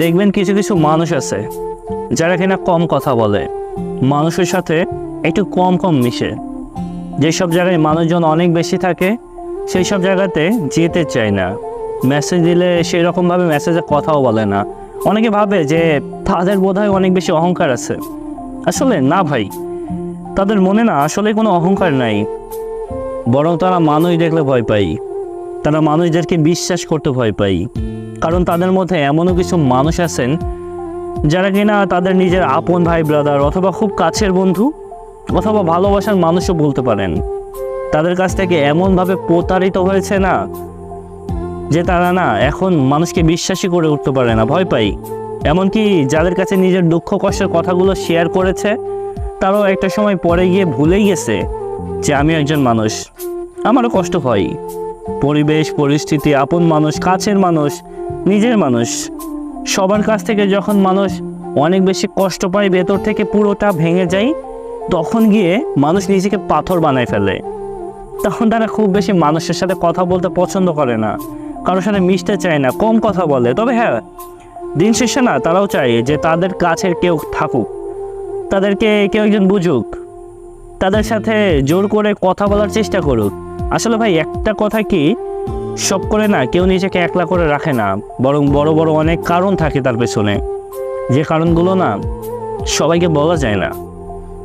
দেখবেন কিছু কিছু মানুষ আছে যারা কিনা কম কথা বলে। মানুষের সাথে একটু কম কম মিশে। যেসব জায়গায় মানুষজন অনেক বেশি থাকে সেই সব জায়গাতে যেতে চায় না। মেসেজ দিলে সেই রকমভাবে মেসেজে কথাও বলে না। অনেকে ভাবে যে তাদের বোধহয় অনেক বেশি অহংকার আছে। আসলে না ভাই, তাদের মনে না আসলে কোনো অহংকার নাই। বরং তারা মানুষ দেখলে ভয় পাই তারা মানুষদেরকে বিশ্বাস করতে ভয় পাই কারণ তাদের মধ্যে এমনও কিছু মানুষ আছেন যারা কিনা তাদের নিজের আপন ভাই ব্রাদার অথবা খুব কাছের বন্ধু অথবা ভালোবাসার মানুষও বলতে পারেন। তাদের কাছ থেকে এমনভাবে প্রতারিত হয়েছে না যে তারা না এখন মানুষকে বিশ্বাসই করে উঠতে পারে না, ভয় পাই এমনকি যাদের কাছে নিজের দুঃখ, কষ্টের কথাগুলো শেয়ার করেছে, তারাও একটা সময় পরে গিয়ে ভুলেই গেছে যে আমি একজন মানুষ। আমারও কষ্ট হয়। পরিবেশ, পরিস্থিতি, আপন মানুষ, কাছের মানুষ, নিজের মানুষ। সবার কাছ থেকে যখন মানুষ অনেক বেশি কষ্ট পায়, ভেতর থেকে পুরোটা ভেঙে যায়, তখন গিয়ে মানুষ নিজেকে পাথর বানায় ফেলে। তখন তারা খুব বেশি মানুষের সাথে কথা বলতে পছন্দ করে না। কারোর সাথে মিশতে চায় না, কম কথা বলে। তবে হ্যাঁ দিন শেষে না, তারাও চায় যে তাদের কাছের কেউ থাকুক। তাদেরকে কেউ একজন বুঝুক। তাদের সাথে জোর করে কথা বলার চেষ্টা করুক। আসলে ভাই, একটা কথা কি, সব করে না কেউ নিজেকে একলা করে রাখে না। বরং বড় বড় অনেক কারণ থাকে তার পেছনে। যে কারণগুলো না সবাইকে বলা যায় না।